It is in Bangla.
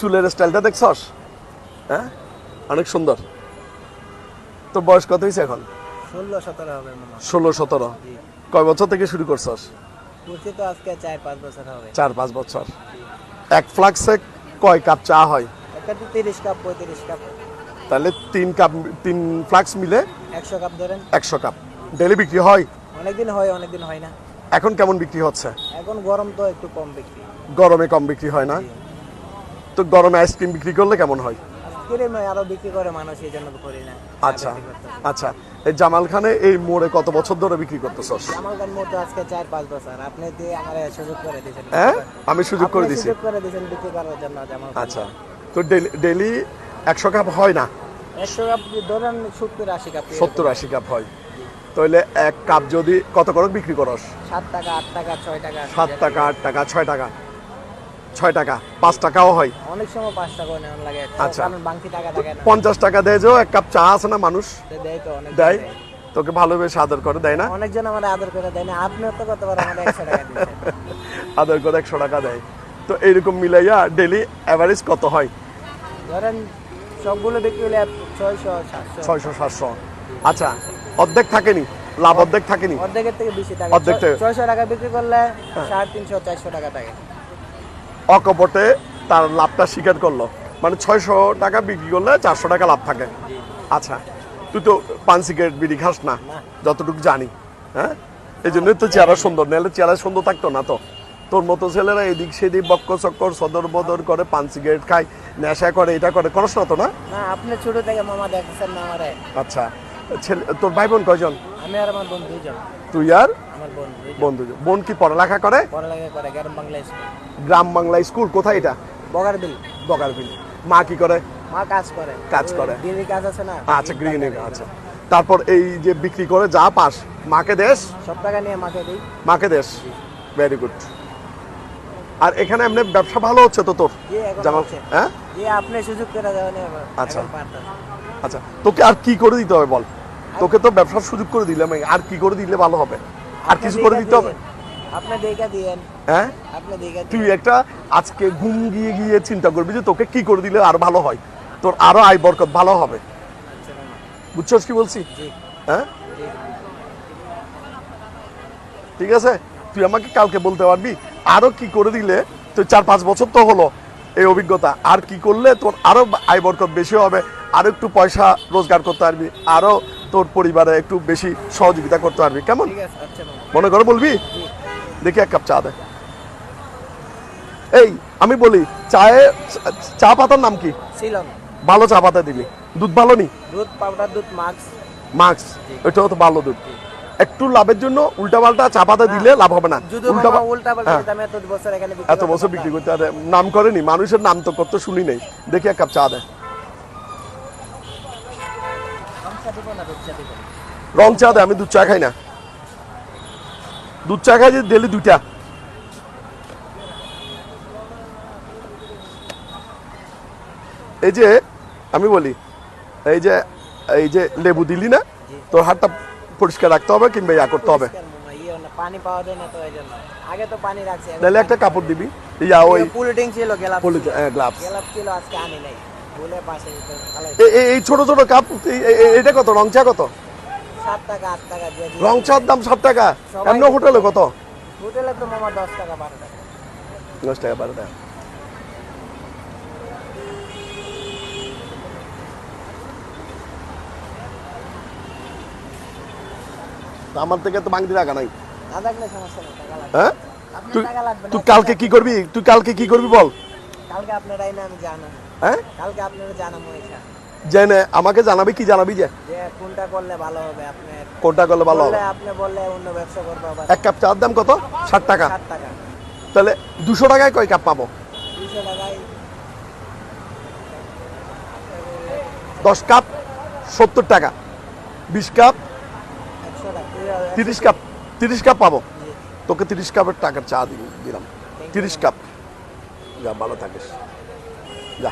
চুলের স্টাইলটা দেখছস? হ্যাঁ? অনেক সুন্দর। তোর বয়স কত হয়েছে এখন? ষোলো সতেরো কয় বছর থেকে শুরু করছস? করছি তো আজকে চার পাঁচ বছর এক ফ্লাক্সে কয় কাপ চা হয়? তাহলে তিন কাপ তিন ফ্লাক্স মিলে একশো কাপ ধরেন। একশো কাপ। ডেলি বিক্রি হয়? অনেকদিন হয় অনেকদিন হয় না। এখন কেমন বিক্রি হচ্ছে? এখন গরম তো একটু কম বিক্রি। গরমে কম বিক্রি হয় না? তো গরমে আইসক্রিম বিক্রি করলে কেমন হয়? আরও বিক্রি করে মানুষ এই জন্য করি না। আচ্ছা আচ্ছা। এই জামাল খানে এই মোড়ে কত বছর ধরে বিক্রি গান মতো আজকে চার পাঁচ বছর। আপনি দিয়ে আমার সুযোগ করে দিয়েছেন হ্যাঁ? আমি সুযোগ করে সুযোগ দিয়েছেন বিক্রি করার জন্য জামাল আচ্ছা। তো ডেলি একশো কাপ হয় না? একশো কাপ ধরেন সত্তর আশি কাপ সত্তর আশি কাপ হয়। তাহলে এক কাপ যদি কত করে বিক্রি করস? সাত টাকা আট টাকা ছয় টাকা সাত টাকা আট টাকা ছয় টাকা। ছয় টাকা পাঁচ টাকাও হয়। অনেক সময় পাঁচ টাকা নেওয়ার লাগে। আচ্ছা। বাংকি টাকা থাকে না। পঞ্চাশ টাকা দেয় যে এক কাপ চা আছে না মানুষ? দেয় তো অনেক দেয়। তোকে ভালোবেসে আদর করে দেয় না? অনেকজন আমার আদর করে দেয় না। আপনিও তো কতবার আমার একশো টাকা আদর করে একশো টাকা দেয়। তো এইরকম মিলাইয়া ডেলি অ্যাভারেজ কত হয়? ধরেন সবগুলো বিক্রি হলে ছয়শো সাতশো। ছয়শো সাতশো। আচ্ছা অর্ধেক থাকেনি? লাভ অর্ধেক থাকেনি? অর্ধেকের থেকে বেশি থাকে। অর্ধেক থেকে- ছয়শো টাকা বিক্রি করলে সাড়ে তিনশো চারশো টাকা থাকে। অকপটে তার লাভটা স্বীকার করল। মানে ছয়শো টাকা বিক্রি করলে চারশো টাকা লাভ থাকে। আচ্ছা তুই তো পান সিগারেট বিড়ি খাস না যতটুকু জানি হ্যাঁ? এই জন্যই তো চেহারা সুন্দর নাহলে চেহারা সুন্দর থাকতো না তো। তোর মতো ছেলেরা এদিক সেদিক বক্কর চক্কর সদর বদর করে পান সিগারেট খায় নেশা করে এটা করে করস না তো না? না আপনি ছোট থেকে মামা দেখছেন না আমারে। আচ্ছা ছেলে তোর ভাই বোন কয়জন? আমি আর আমার বোন দুইজন তুই আর আমার বোন দুইজন বন্ধু বোন কি পড়ালেখা করে? পড়ালেখা করে গ্রাম বাংলা স্কুল। গ্রাম বাংলা স্কুল? কোথায় এটা? বগার বিল বগারবিল। মা কি করে? মা কাজ করে। কাজ করে। দিদি কাজ আছে না? আচ্ছা গৃহিণী আচ্ছা তারপর এই যে বিক্রি করে যা পাস মাকে দেশ সব টাকা নিয়ে মাকে দিই। মাকে দেশ ভেরি গুড আর এখানে এমনি ব্যবসা ভালো হচ্ছে তো তোর? জি এখন জামাল হ্যাঁ? আপনি সুযোগ করে দেবেন আচ্ছা। আচ্ছা। তোকে আর কি করে দিতে হবে বল? তোকে তো ব্যবসার সুযোগ করে দিলাম আর কি করে দিলে ভালো হবে? আর কিছু করে দিতে হবে? আপনি দেখা দিয়েন। হ্যাঁ? আপনি দেখা তুই একটা আজকে ঘুম গিয়ে গিয়ে চিন্তা করবি যে তোকে কি করে দিলে আর ভালো হয়? তোর আরও আয় বরকত ভালো হবে। বুঝছস কি বলছি? হ্যাঁ? ঠিক আছে? তুই আমাকে কালকে বলতে পারবি আরও কি করে দিলে তুই চার পাঁচ বছর তো হলো এই অভিজ্ঞতা আর কি করলে তোর আরও আয় বরকত বেশি হবে আরও একটু পয়সা রোজগার করতে পারবি আরও তোর পরিবারে একটু বেশি সহযোগিতা করতে পারবি। কেমন? আচ্ছা মনে করে বলবি? দেখি এক কাপ চা দে। এই আমি বলি চায়ে চা পাতার নাম কি? ভালো চা পাতা দিবি। দুধ ভালো নি? দুধ পাউডার দুধ মাস্ক। এটাও তো ভালো দুধ। একটু লাভের জন্য উল্টা পাল্টা চা পাতা দিলে লাভ হবে না। হ্যাঁ। এত বছর বিক্রি করতে। করতে নাম করেনি মানুষের নাম তো কত শুনি নেই। দেখি এক কাপ চা দে গামছা দিব না দুধ চা দিব রং চা দেয় আমি দুধ চা খাই না। দুধ চা খাই যে ডেলি দুইটা। এই যে আমি বলি এই যে এই যে লেবু দিলি না তোর হাতটা পরিষ্কার রাখতে হবে কিংবা ইয়া করতে হবে। ইয়ে না, পানি পাওয়া যায় না তো এই জন্য। আগে তো পানি রাখছে তাহলে একটা কাপড় দিবি। ইয়া ওই ছিল গেলাপ গ্লাভস ছিল আজকে আনি নাই। এই ছোট ছোট কাপ এটা কত? রং চা কত? সাত রং চার দাম ষাট টাকা। এমনি হোটেলে কত? হোটেলে তো মামা দশ টাকা বারো টাকা। দশ টাকা বারো টাকা। আমার থেকে তো বাংতি টাকা নাই। হ্যাঁ? তুই কালকে কি করবি? তুই কালকে কি করবি বল? কালকে আপনারাই না আমি জানা হ্যাঁ? কালকে আপনারা জানাব ইচ্ছা জেনে আমাকে জানাবি কি জানাবি যে? কোনটা করলে ভালো হবে আপনি? কোনটা করলে ভালো হবে? আপনি বললে অন্য ব্যবসা করব আবার। এক কাপ চার দাম কত? ষাট টাকা। ষাট টাকা। তাহলে দুশো টাকায় কয় কাপ পাবো? দুশো টাকায়। কাপ সত্তর টাকা। বিশ কাপ একশো টাকা। তিরিশ কাপ তিরিশ কাপ পাবো। তোকে তিরিশ কাপের টাকার চা দিলাম। দিলাম তিরিশ কাপ। যা ভালো থাকিস। যা।